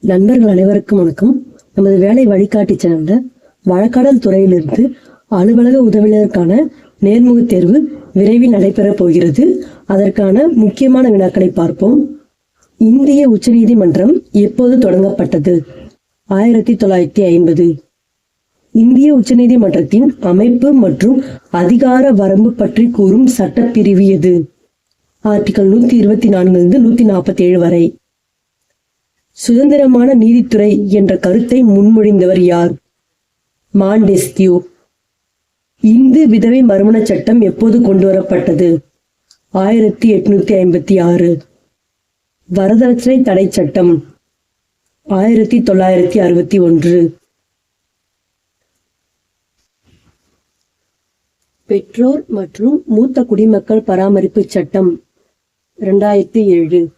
நண்பர்கள் அனைவருக்கும் வணக்கம். நமது வேலை வழிகாட்டி சேனல்ல வழக்காடல் துறையிலிருந்து அலுவலக உதவியினருக்கான நேர்முகத் தேர்வு விரைவில் நடைபெறப் போகிறது. அதற்கான முக்கியமான வினாக்களை பார்ப்போம். இந்திய உச்சநீதிமன்றம் எப்போது தொடங்கப்பட்டது? ஆயிரத்தி தொள்ளாயிரத்தி ஐம்பது. இந்திய உச்சநீதிமன்றத்தின் அமைப்பு மற்றும் அதிகார வரம்பு பற்றி கூறும் சட்டப்பிரிவு எது? ஆர்டிகல் நூத்தி இருபத்தி நான்கிலிருந்து நூத்தி நாற்பத்தி ஏழு வரை. சுதந்திரமான நீதித்துறை என்ற கருத்தை முன்மொழிந்தவர் யார்? மாண்டெஸ்கியூ இந்து விதவை மறுமண சட்டம் எப்போது கொண்டு வரப்பட்டது ஆயிரத்தி எட்நூத்தி ஐம்பத்தி ஆறு. வரதட்சணை தடை சட்டம். ஆயிரத்தி தொள்ளாயிரத்தி அறுபத்தி ஒன்று. பெற்றோர் மற்றும் மூத்த குடிமக்கள் பராமரிப்பு சட்டம். இரண்டாயிரத்தி ஏழு.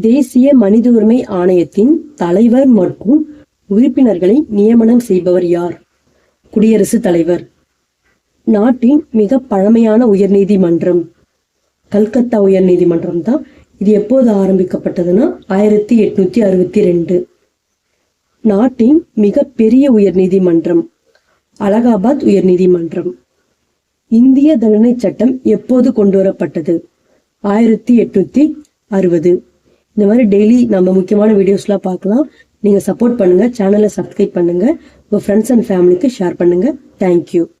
தேசிய மனித உரிமை ஆணையத்தின் தலைவர் மற்றும் உறுப்பினர்களை நியமனம் செய்பவர் யார்? குடியரசுத் தலைவர். நாட்டின் மிக பழமையான உயர்நீதிமன்றம். கல்கத்தா உயர்நீதிமன்றம் தான் இது எப்போது ஆரம்பிக்கப்பட்டதுன்னா ஆயிரத்தி எட்நூத்தி அறுபத்தி ரெண்டு. நாட்டின் மிக பெரிய உயர்நீதிமன்றம் அலகாபாத் உயர்நீதிமன்றம். இந்திய தண்டனை சட்டம் எப்போது கொண்டு வரப்பட்டது ஆயிரத்தி எட்நூத்தி அறுபது. இந்த மாதிரி டெய்லி நம்ம முக்கியமான வீடியோஸ்லாம் பார்க்கலாம். நீங்கள் சப்போர்ட் பண்ணுங்கள் சேனலை சப்ஸ்கிரைப் பண்ணுங்கள் உங்கள் ஃப்ரெண்ட்ஸ் அண்ட் ஃபேமிலிக்கு ஷேர் பண்ணுங்கள் தேங்க்யூ